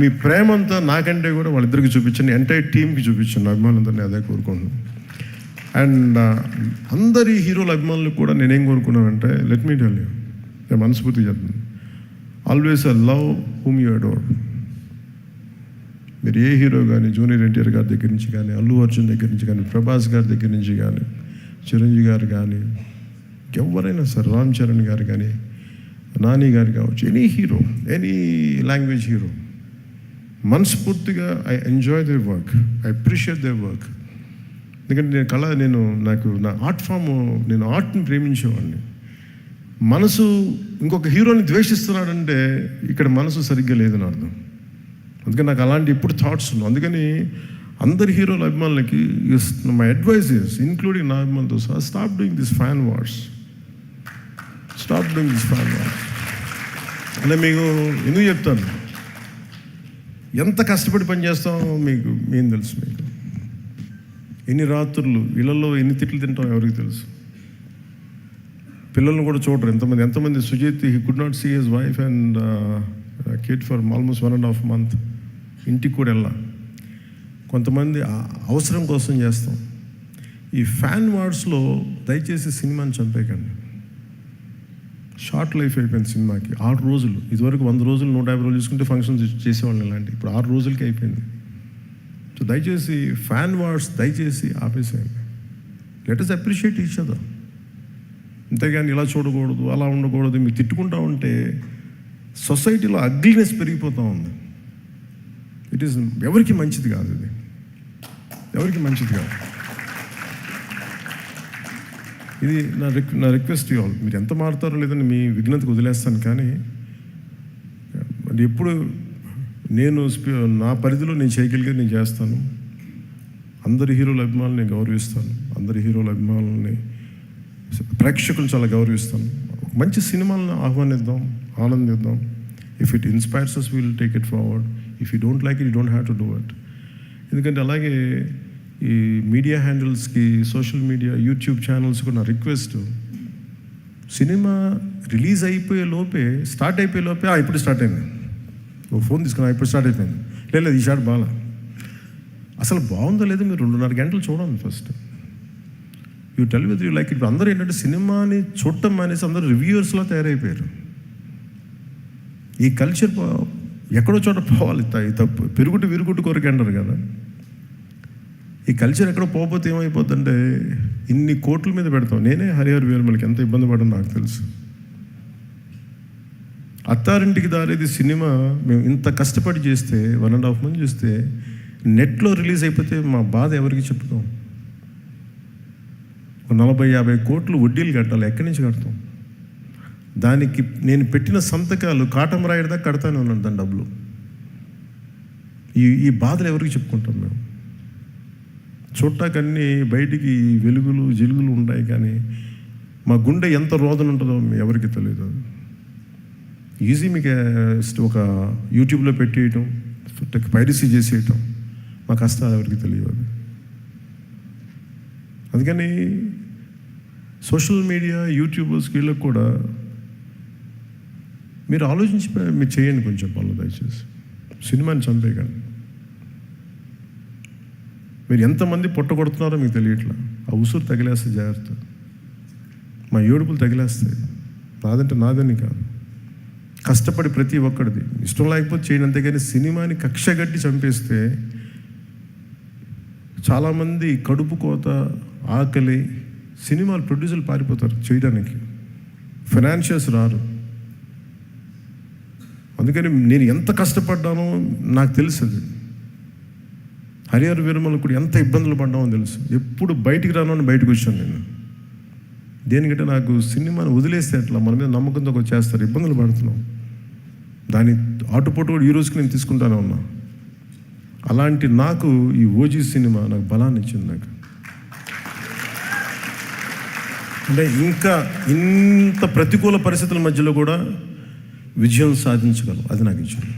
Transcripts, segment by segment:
మీ ప్రేమంతా నాకంటే కూడా వాళ్ళిద్దరికి చూపించండి ఎంటైర్ టీంకి చూపించండి. అభిమానులందరినీ అదే కోరుకుంటున్నాను. అండ్ uh, అందరి హీరోల అభిమానులు కూడా నేనేం కోరుకున్నానంటే లెట్ మీ టెల్ యూ నేను మనస్ఫూర్తి చెప్తాను always uh love whom you adore మీరు ఏ హీరో కానీ జూనియర్ ఎన్టీఆర్ గారి దగ్గర నుంచి కానీ అల్లు అర్జున్ దగ్గర నుంచి కానీ ప్రభాస్ గారి దగ్గర నుంచి కానీ చిరంజీవి గారు కానీ ఎవరైనా సరే రామ్ చరణ్ గారు కానీ నాని గారు కావచ్చు any hero any language hero మనస్ఫూర్తిగా I enjoy they work I appreciate they work ఎందుకంటే నేను కళ నేను నాకు నా ఆర్ట్ ఫామ్ నేను ఆర్ట్ని ప్రేమించేవాడిని. మనసు ఇంకొక హీరోని ద్వేషిస్తున్నాడంటే ఇక్కడ మనసు సరిగ్గా లేదని అర్థం. అందుకని నాకు అలాంటి ఇప్పుడు థాట్స్ ఉన్నాయి అందుకని అందరి హీరోల అభిమానులకి మై అడ్వైస్ ఇస్ ఇంక్లూడింగ్ నా అభిమానులతో సహా stop doing this fan wars stop doing this fan wars అంటే మీకు ఎందుకు చెప్తాను? ఎంత కష్టపడి పని చేస్తామో మీకు మేము తెలుసు మీకు. ఎన్ని రాత్రులు ఇళ్ళలో ఎన్ని తిట్లు తింటాం ఎవరికి తెలుసు. పిల్లల్ని కూడా చూడరు ఎంతమంది. ఎంతమంది Sujeeth he could not see his wife and kid for almost one and half month ఇంటికి కూడా వెళ్ళా. కొంతమంది అవసరం కోసం చేస్తాం. ఈ ఫ్యాన్ వార్డ్స్లో దయచేసి సినిమాని చంపేయకండి. షార్ట్ లైఫ్ అయిపోయింది సినిమాకి. ఆరు రోజులు. ఇదివరకు వంద రోజులు నూట యాభై రోజులు చూసుకుంటే ఫంక్షన్స్ చేసేవాళ్ళం ఇలాంటి. ఇప్పుడు ఆరు రోజులకి అయిపోయింది. సో దయచేసి ఫ్యాన్ వార్డ్స్ దయచేసి ఆపేసేయండి. Let us appreciate each other అంతేగాని ఇలా చూడకూడదు అలా ఉండకూడదు మీరు తిట్టుకుంటా ఉంటే సొసైటీలో అగ్లీనెస్ పెరిగిపోతూ ఉంది. ఇట్ ఈస్ ఎవరికి మంచిది కాదు ఇది. ఎవరికి మంచిది కాదు. ఇది నా రిక్ నా రిక్వెస్ట్ ఆల్ మీరు ఎంత మారుతారో లేదని మీ విఘ్నతకు వదిలేస్తాను కానీ ఎప్పుడు నేను నా పరిధిలో నేను చేయగలిగేది నేను చేస్తాను. అందరి హీరోల అభిమానులు నేను గౌరవిస్తాను. అందరి హీరోల అభిమానులని ప్రేక్షకులు చాలా గౌరవిస్తాను. మంచి సినిమాలను ఆహ్వానిద్దాం ఆనందిద్దాం. If it inspires us will take it forward if you don't like it you don't have to do it ఎందుకంటే అలాగే ఈ మీడియా హ్యాండిల్స్కి సోషల్ మీడియా యూట్యూబ్ ఛానల్స్కి నా రిక్వెస్ట్ సినిమా రిలీజ్ అయిపోయే లోపే స్టార్ట్ అయిపోయే లోపే "ఆ, ఇప్పుడు స్టార్ట్ అయింది. ఓ ఫోన్ తీసుకున్నా ఇప్పుడు స్టార్ట్ అయిపోయింది. లేదు లేదు, ఈ షాట్ బాగా అసలు బాగుందో లేదో మీరు రెండున్నర గంటలు చూడండి first you tell with you like ఇప్పుడు అందరూ ఏంటంటే సినిమాని చూడటం మానేసి అందరూ రివ్యూయర్స్లో తయారైపోయారు. ఈ కల్చర్ ఎక్కడో చోట పోవాలి తప్పు. పెరుగుటి విరుగుట్టు కొరకు అంటారు కదా. ఈ కల్చర్ ఎక్కడో పోకపోతే ఏమైపోతుందంటే ఇన్ని కోట్ల మీద పెడతాం. నేనే హరిహర్ వీరమలకి ఎంత ఇబ్బంది పడడం నాకు తెలుసు. అత్తారింటికి దారేది సినిమా మేము ఇంత కష్టపడి చేస్తే వన్ అండ్ హాఫ్ మంత్ చూస్తే నెట్లో రిలీజ్ అయిపోతే మా బాధ ఎవరికి చెప్పుతాం ఒక నలభై యాభై కోట్లు వడ్డీలు కట్టాలి. ఎక్కడి నుంచి కడతాం? దానికి నేను పెట్టిన సంతకాలు కాటం రాయడదా కడతానే ఉన్నాను దాని డబ్బులు. ఈ ఈ బాధలు ఎవరికి చెప్పుకుంటాం మేము? చూడటాకన్నీ బయటికి వెలుగులు జిలుగులు ఉంటాయి కానీ మా గుండె ఎంత రోదన ఉంటుందో మీ- ఎవరికి తెలియదు ఈజీ మీకు ఒక యూట్యూబ్లో పెట్టేయటం పైరసీ చేసేయటం మా కష్టాలు ఎవరికి తెలియదు అందుకని సోషల్ మీడియా యూట్యూబర్స్కి వీళ్ళకి కూడా మీరు ఆలోచించి మీరు చేయండి కొంచెం పనులు దయచేసి. సినిమాని చంపేయకండి. మీరు ఎంతమంది పొట్ట కొడుతున్నారో మీకు తెలియట్లా. ఆ ఉసురు తగిలేస్తే జాగ్రత్త. మా ఏడుపులు తగిలేస్తాయి. నాదంటే నాదని కాదు. కష్టపడి ప్రతి ఒక్కడిది. ఇష్టం లేకపోతే చేయండి అంతేగాని సినిమాని కక్షగట్టి చంపేస్తే చాలామంది కడుపు కోత ఆకలి సినిమాలు ప్రొడ్యూసర్లు పారిపోతారు చేయడానికి. ఫైనాన్షియల్స్ రారు. అందుకని నేను ఎంత కష్టపడ్డానో నాకు తెలుసు అది. హరిహర విరమలకుడు కూడా ఎంత ఇబ్బందులు పడ్డామో తెలుసు. ఎప్పుడు బయటికి రాను అని బయటకు వచ్చాను నేను. దేనికంటే నాకు సినిమాని వదిలేస్తే అట్లా మన మీద నమ్మకంతో చేస్తారు. ఇబ్బందులు పడుతున్నాం. దాని ఆటుపోటు కూడా ఈ రోజుకి నేను తీసుకుంటానే ఉన్నా. అలాంటి నాకు ఈ ఓజీ సినిమా నాకు బలాన్ని ఇచ్చింది నాకు. అంటే ఇంకా ఇంత ప్రతికూల పరిస్థితుల మధ్యలో కూడా విజయం సాధించగలం. అది నాకు ఇచ్చింది.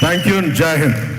థ్యాంక్ యూ అండ్ జై హింద్